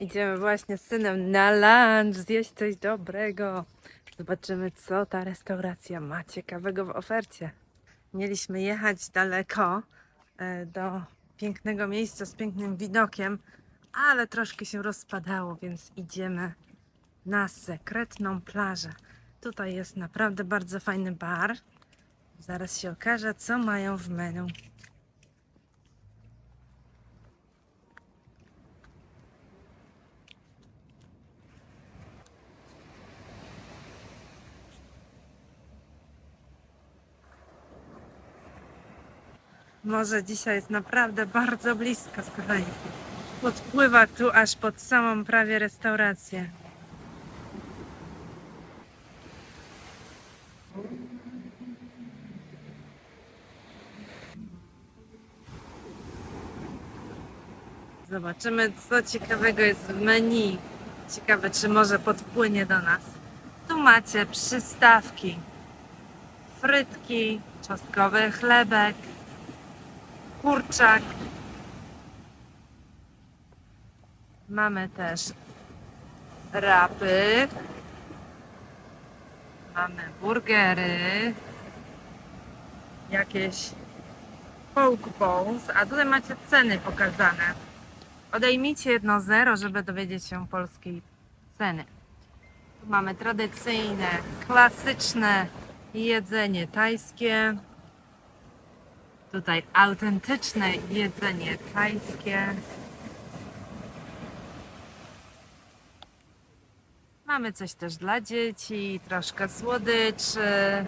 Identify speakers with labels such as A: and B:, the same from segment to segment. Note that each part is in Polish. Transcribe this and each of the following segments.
A: Idziemy właśnie z synem na lunch, zjeść coś dobrego. Zobaczymy, co ta restauracja ma ciekawego w ofercie. Mieliśmy jechać daleko e, do pięknego miejsca z pięknym widokiem, ale troszkę się rozpadało, więc idziemy na sekretną plażę. Tutaj jest naprawdę bardzo fajny bar. Zaraz się okaże, co mają w menu. Morze dzisiaj jest naprawdę bardzo blisko, kochani. Podpływa tu aż pod samą prawie restaurację. Zobaczymy, co ciekawego jest w menu. Ciekawe, czy może podpłynie do nas. Tu macie przystawki, frytki, czosnkowy chlebek, kurczak. Mamy też rapy. Mamy burgery. Jakieś poke bowls. A tutaj macie ceny pokazane. Odejmijcie jedno zero, żeby dowiedzieć się polskiej ceny. Tu mamy tradycyjne, klasyczne jedzenie tajskie. Tutaj autentyczne jedzenie tajskie. Mamy coś też dla dzieci, troszkę słodyczy.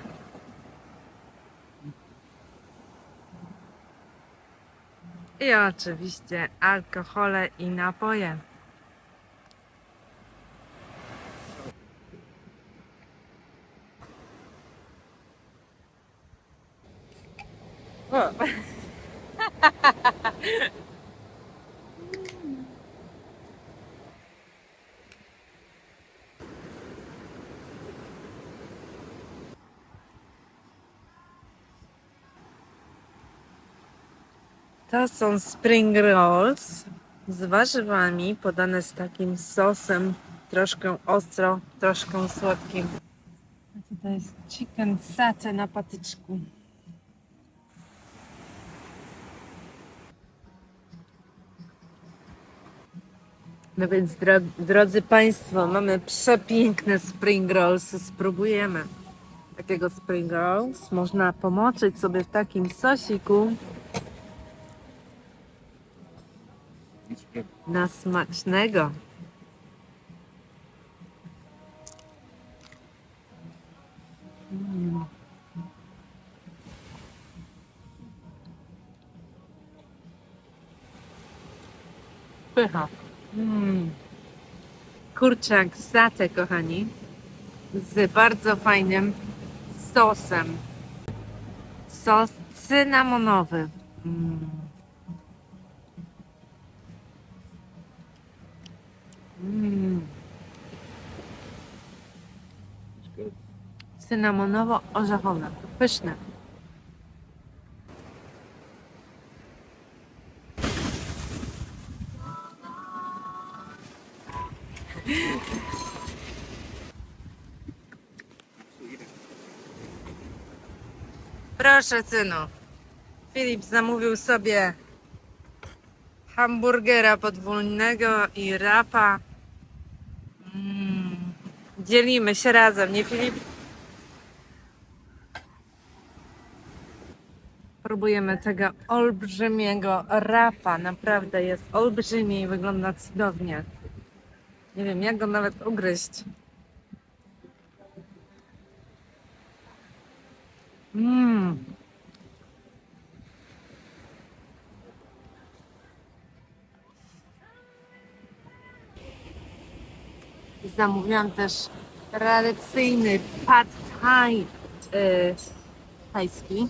A: I oczywiście alkohole i napoje. To są spring rolls z warzywami podane z takim sosem troszkę ostro, troszkę słodkim. A tutaj jest chicken satay na patyczku. No więc, dro- drodzy Państwo, mamy przepiękne spring rolls. Spróbujemy takiego spring rolls. Można pomoczyć sobie w takim sosiku na smacznego. Pycha. Mm. Kurczak satę, kochani, z bardzo fajnym sosem. Sos cynamonowy. Mm. Mm. Cynamonowo-orzechowe. Pyszne. Proszę, synu. Filip zamówił sobie hamburgera podwójnego i rapa. Mm. Dzielimy się razem, nie Filip? Próbujemy tego olbrzymiego rapa. Naprawdę jest olbrzymi i wygląda cudownie. Nie wiem, jak go nawet ugryźć. Mmm. Zamówiłam też tradycyjny pad thai y, tajski.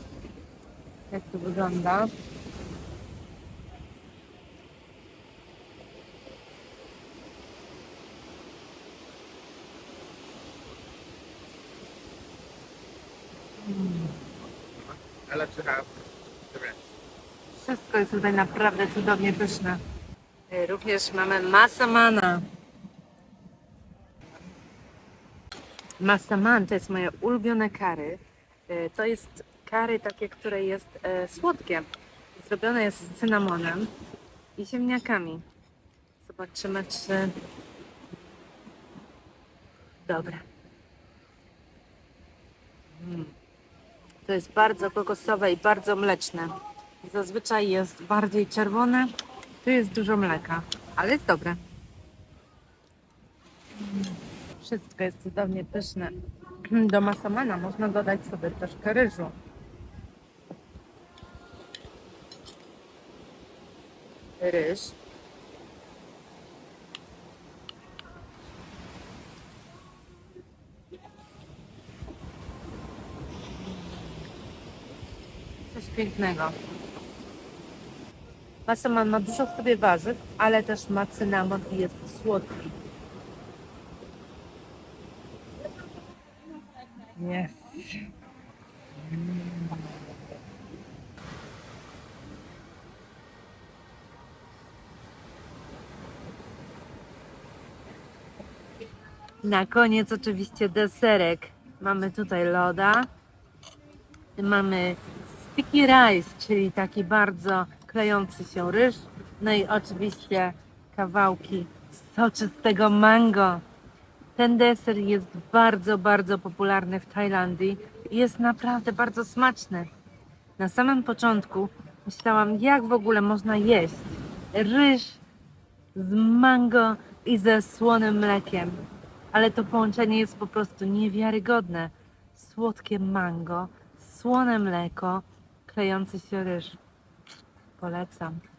A: Jak to wygląda? Wszystko jest tutaj naprawdę cudownie pyszne. Y, Również mamy masamana. Masaman to jest moje ulubione kary. Y, To jest kary takie, które jest e, słodkie. Zrobione jest z cynamonem i ziemniakami. Zobaczymy, czy dobre. Mm. To jest bardzo kokosowe i bardzo mleczne. Zazwyczaj jest bardziej czerwone. Tu jest dużo mleka, ale jest dobre. Wszystko jest cudownie pyszne. Do masamana można dodać sobie troszkę ryżu. Ryż. Coś pięknego. Masaman ma dużo w sobie warzyw, ale też ma cynamon i jest słodki. Jest. Na koniec oczywiście deserek. Mamy tutaj loda. Mamy sticky rice, czyli taki bardzo klejący się ryż. No i oczywiście kawałki soczystego mango. Ten deser jest bardzo, bardzo popularny w Tajlandii i jest naprawdę bardzo smaczny. Na samym początku myślałam, jak w ogóle można jeść ryż z mango i ze słonym mlekiem. Ale to połączenie jest po prostu niewiarygodne. Słodkie mango, słone mleko, klejący się ryż. Polecam.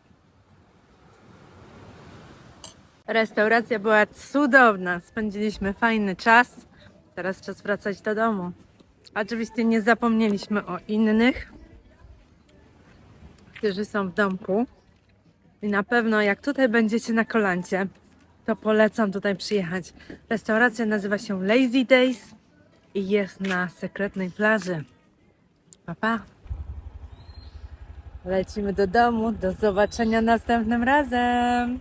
A: Restauracja była cudowna. Spędziliśmy fajny czas. Teraz czas wracać do domu. Oczywiście nie zapomnieliśmy o innych, którzy są w domku. I na pewno jak tutaj będziecie na kolancie, to polecam tutaj przyjechać. Restauracja nazywa się Lazy Days i jest na sekretnej plaży. Pa, pa. Lecimy do domu. Do zobaczenia następnym razem.